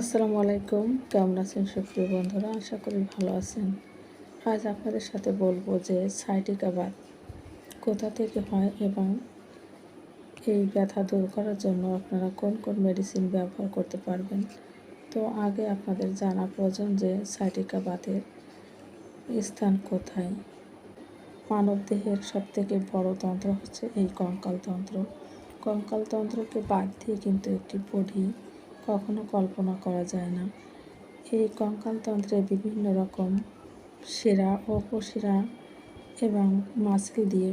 আসসালামু আলাইকুম। কেমন আছেন সুপ্রিয় বন্ধুরা? আশা করি ভালো আছেন। আজ আপনাদের সাথে বলব যে সাইটিকাবাদ কোথা থেকে হয় এবং এই ব্যথা দূর করার জন্য আপনারা কোন কোন মেডিসিন ব্যবহার করতে পারবেন? তো আগে আপনাদের জানা প্রয়োজন যে সাইটিকাবাদের স্থান কোথায়। মানব দেহের সবথেকে বড় তন্ত্র হচ্ছে এই কঙ্কালতন্ত্র কঙ্কালতন্ত্রকে বাদ দিয়ে কিন্তু একটি বডি কখনো কল্পনা করা যায় না। এই কঙ্কালতন্ত্রে বিভিন্ন রকম শিরা উপশিরা এবং মাসেল দিয়ে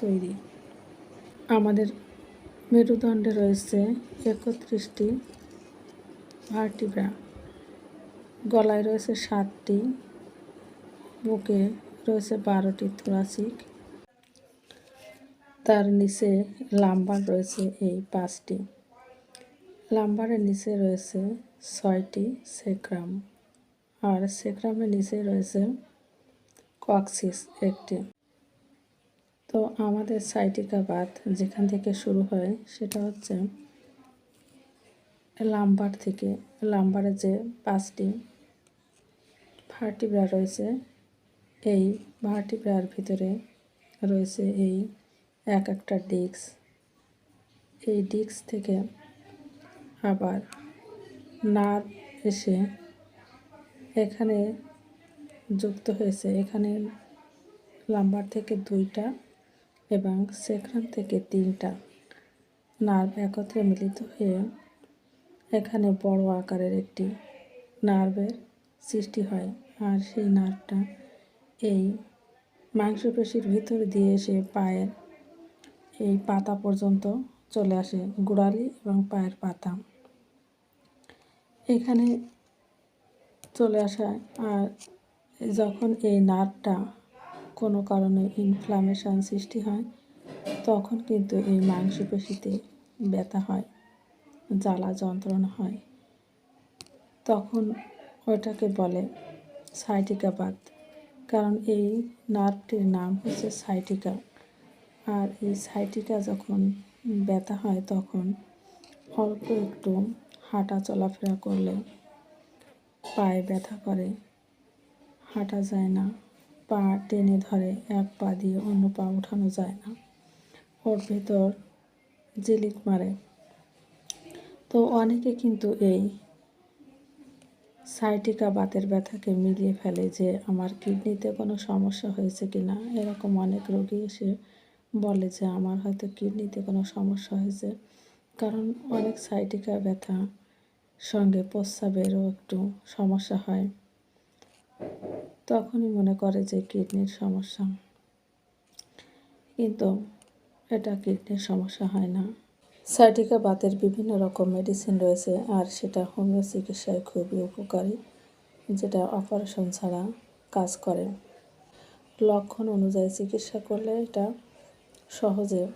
তৈরি। আমাদের মেরুদণ্ডে রয়েছে একত্রিশটি ভার্টিব্রা। গলায় রয়েছে সাতটি, বুকে রয়েছে বারোটি থোরাসিক। তার নিচে লাম্বার রয়েছে এই পাঁচটি। লাম্বারের নিচে রয়েছে ছয়টি সেক্রাম, আর সেক্রামের নিচে রয়েছে কক্সিস একটি। তো আমাদের সাইটিকা বাত যেখান থেকে শুরু হয়, সেটা হচ্ছে লাম্বার থেকে, লাম্বারের যে পাঁচটি ভার্টিব্রা রয়েছে, এই ভার্টিব্রার ভিতরে রয়েছে এই এক একটা ডিস্ক। এই ডিস্ক থেকে আবার নার্ভ এসে এখানে যুক্ত হয়েছে। এখানে লাম্বার থেকে দুইটা এবং সেখান থেকে তিনটা নার্ভ একত্রে মিলিত হয়ে এখানে বড় আকারের একটি নার্ভের সৃষ্টি হয় আর সেই নার্ভটা এই মাংসপেশির ভিতর দিয়ে এসে পায়ের এই পাতা পর্যন্ত চলে আসে গোড়ালি এবং পায়ের পাতা। এখানে চলে আসা আর যখন এই নার্ভটা কোনো কারণে ইনফ্লামেশন সৃষ্টি হয়, তখন কিন্তু এই মাংসপেশিতে ব্যথা হয়, জ্বালা যন্ত্রণা হয়। তখন ওটাকে বলে সাইটিকাবাদ, কারণ এই নার্ভটির নাম হচ্ছে সাইটিকা। আর এই সাইটিকা যখন ব্যথা হয় তখন অল্প একটু হাঁটা চলাফেরা করলে পায়ে ব্যথা করে। হাঁটা যায় না। পা টেনে ধরে, এক পা দিয়ে অন্য পা উঠানো যায় না। ওর ভেতর জিলিক মারে। তো অনেকে কিন্তু এই সাইটিকা বাতের ব্যথাকে মিলিয়ে ফেলে যে, আমার কিডনিতে কোনো সমস্যা হয়েছে কি না এরকম অনেক রোগী এসে বলে যে আমার হয়তো কিডনিতে কোনো সমস্যা হয়েছে। কারণ অনেক সাইটিকা ব্যথা, সঙ্গে প্রস্রাবেরও একটু সমস্যা হয়। তখনই মনে করে যে কিডনির সমস্যা। কিন্তু এটা কিডনির সমস্যা হয় না। সাইটিকা বাতের বিভিন্ন রকম মেডিসিন রয়েছে আর সেটা হোমিও চিকিৎসায় খুবই উপকারী, যেটা অপারেশন ছাড়া কাজ করে। লক্ষণ অনুযায়ী চিকিৎসা করলে এটা সহজে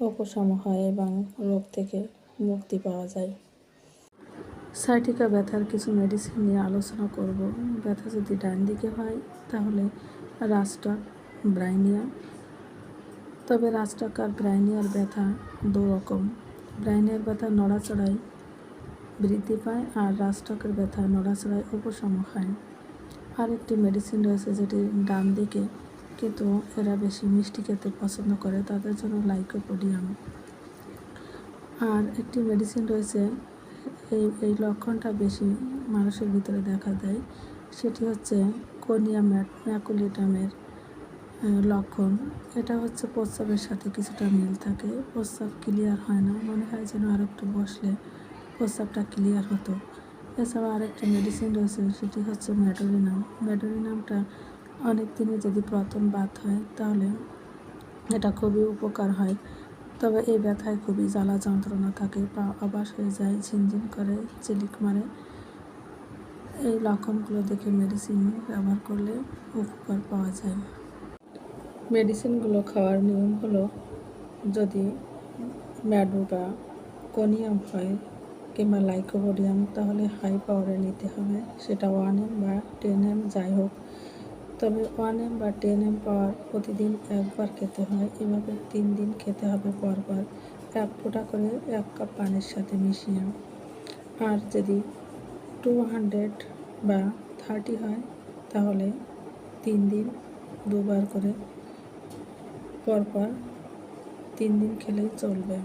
উপশম হয় এবং রোগ থেকে মুক্তি পাওয়া যায়। সাইটিকা ব্যথার কিছু মেডিসিন নিয়ে আলোচনা করব। ব্যথা যদি ডান দিকে হয়, তাহলে রাস্টাক ব্রাইনিয়া। তবে রাস্টাক আর ব্রাইনিয়ার ব্যথা দু রকম ব্রাইনিয়ার ব্যথা নড়াচড়ায় বৃদ্ধি পায় আর রাস্টাকের ব্যথা নড়াচড়ায় উপশম হয়। আরেকটি মেডিসিন রয়েছে যেটি ডান দিকে কিন্তু এরা বেশি মিষ্টি খেতে পছন্দ করে, তাদের জন্য লাইকোপোডিয়াম আর একটি মেডিসিন রয়েছে, এই এই লক্ষণটা বেশি মানুষের ভিতরে দেখা দেয়। সেটি হচ্ছে কোনিয়া ম্যাকুলিটামের লক্ষণ। এটা হচ্ছে প্রস্রাবের সাথে কিছুটা মিল থাকে। প্রস্রাব ক্লিয়ার হয় না। মনে হয় যেন আর একটু বসলে প্রস্রাবটা ক্লিয়ার হতো। এছাড়া আরেকটা মেডিসিন রয়েছে, সেটি হচ্ছে ম্যাডোরিনাম ম্যাডোরিনামটা অনেক দিনে যদি প্রথম বাত হয়, তাহলে এটা খুবই উপকার হয়। তবে এই ব্যথায় খুবই জ্বালা যন্ত্রণা থাকে, পা অবাস হয়ে যায়, ঝিনঝিন করে, চিলিক মারে। এই লক্ষণগুলো দেখে মেডিসিন ব্যবহার করলে উপকার পাওয়া যায়। মেডিসিনগুলো খাওয়ার নিয়ম হলো, যদি ম্যাডো বা কোনিয়াম হয় কিংবা লাইকোবোডিয়াম, তাহলে হাই পাওয়ারে নিতে হবে। সেটা ওয়ান এম বা টেন এম, যাই হোক। তবে ওয়ান এম বা টেন এম পাওয়ার প্রতিদিন একবার খেতে হয়। এভাবে তিন দিন খেতে হবে পরপর। এক ফোঁটা করে এক কাপ পানির সাথে মিশিয়ে আর যদি টু হান্ড্রেড বা থার্টি হয়, তাহলে তিন দিন দুবার করে পরপর তিন দিন খেলেই চলবে।